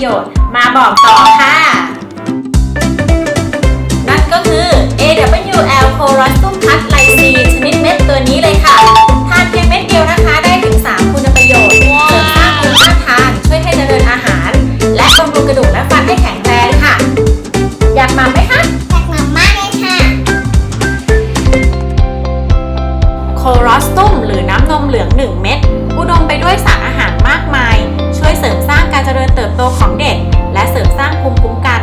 โยชน์มาบอกต่อค่ะ นั่นก็คือ AWL c o r o s t u m พัดไลซีนชนิดเม็ดตัวนี้เลยค่ะ ทานเพียงเม็ดเดียวนะคะได้ถึง 3 คุณประโยชน์เสริมสร้างภูมิต้านทาน ช่วยให้เจริญอาหาร และบำรุงกระดูกและฟันให้แข็งแรงค่ะ อยากมาไหมคะอยากมามากเลยค่ะ โครอสตุมหรือน้ำนมเหลือง 1 เม็ดอุดมไปด้วยสารอาหาร ติบโตของเด็ก และเสริมสร้างภูมิคุ้มกัน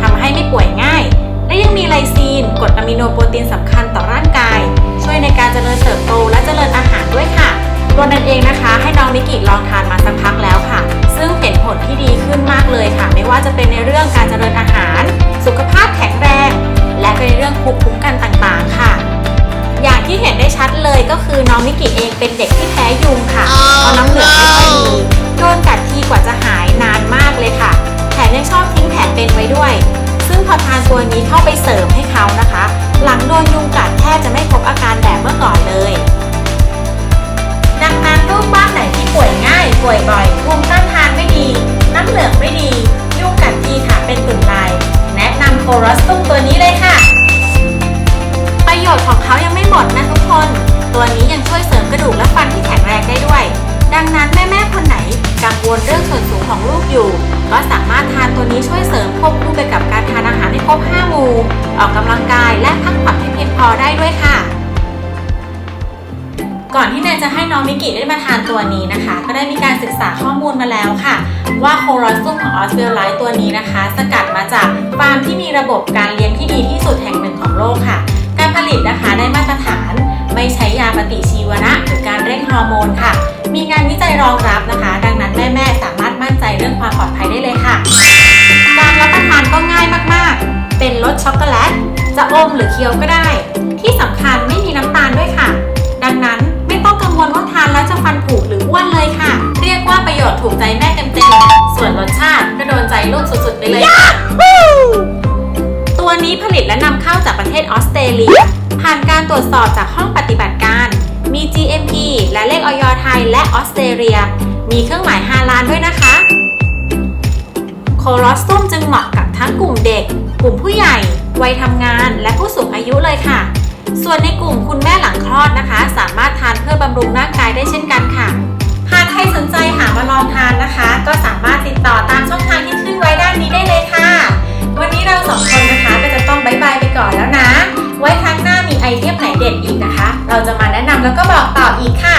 ทำให้ไม่ป่วยง่าย และยังมีไลซีนกรดอะมิโนโปรตีนสำคัญต่อร่างกาย ช่วยในการเจริญเติบโตและเจริญอาหารด้วยค่ะตัวนั้นเองนะคะ ให้น้องนิกิลองทานมาสักพักแล้วค่ะ ซึ่งเห็นผลที่ดีขึ้นมากเลยค่ะ ไม่ว่าจะเป็นในเรื่องการเจริญอาหาร สุขภาพแข็งแรง และก็ในเรื่องภูมิคุ้มกันต่างๆค่ะ อย่างที่เห็นได้ชัดเลยก็คือน้องมิกิเองเป็นเด็กที่แพ้ยุงค่ะอ๋อเพราะน้ำเหลืองไม่ นี้เข้าไปเสริมให้เขานะคะ หลังโดนยุงกัดแทบจะไม่พบอาการแบบเมื่อก่อนเลยดังนั้นลูกบ้านไหนที่ป่วยง่าย ป่วยบ่อยภูมิต้านทานไม่ดี น้ำเหลืองไม่ดี ยุงกัดทีค่ะเป็นตุ่มลาย แนะนำโครัสตุ้มตัวนี้เลยค่ะ ประโยชน์ของเขายังไม่หมดนะทุกคน ตัวนี้ยังช่วยเสริมกระดูกและฟันที่แข็งแรงได้ด้วย ดังนั้นแม่ๆคนไหนกังวลเรื่องส่วนสูงของลูกอยู่ ก็สามารถทานตัวนี้ช่วยเสริมควบคู่ไปกับการทานอาหาร ครบ5หมู่ ออกกำลังกายและพักผ่อนให้เพียงพอได้ด้วยค่ะ ก่อนที่แนนจะให้น้องมิกิได้มาทานตัวนี้นะคะ ก็ได้มีการศึกษาข้อมูลมาแล้วค่ะ ว่าโคโรซุมของออสเตรไลท์ตัวนี้นะคะ สกัดมาจากฟาร์มที่มีระบบการเลี้ยงที่ดีที่สุดแห่งหนึ่งของโลกค่ะ การผลิตนะคะได้มาตรฐาน ไม่ใช้ยาปฏิชีวนะหรือการเร่งฮอร์โมนค่ะ มีงานวิจัยรองรับ มหรือเคี้ยวก็ได้ ที่สำคัญไม่มีน้ำตาลด้วยค่ะ ดังนั้นไม่ต้องกังวลว่าทานแล้วจะฟันผุหรืออ้วนเลยค่ะ เรียกว่าประโยชน์ถูกใจแม่เต็มๆส่วนรสชาติก็โดนใจลูกสุดๆไปเลยค่ะตัวนี้ผลิตและนำเข้าจากประเทศออสเตรเลีย ผ่านการตรวจสอบจากห้องปฏิบัติการ มี GMP และเลขออยไทยและออสเตรเลีย มีเครื่องหมายฮาลาลด้วยนะคะ โคลอสตุมจึงเหมาะกับทั้งกลุ่มเด็ก กลุ่มผู้ใหญ่ วัยทำงาน และผู้สูงอายุเลยค่ะ ส่วนในกลุ่มคุณแม่หลังคลอดนะคะ สามารถทานเพื่อบำรุงร่างกายได้เช่นกันค่ะ หากใครสนใจหามาลองทานนะคะ ก็สามารถติดต่อตามช่องทางที่ขึ้นไว้ด้านนี้ได้เลยค่ะ วันนี้เราสองคนนะคะก็จะต้องบายบายไปก่อนแล้วนะ ไว้ครั้งหน้ามีไอเทมไหนเด็ดอีกนะคะ เราจะมาแนะนำแล้วก็บอกต่ออีกค่ะ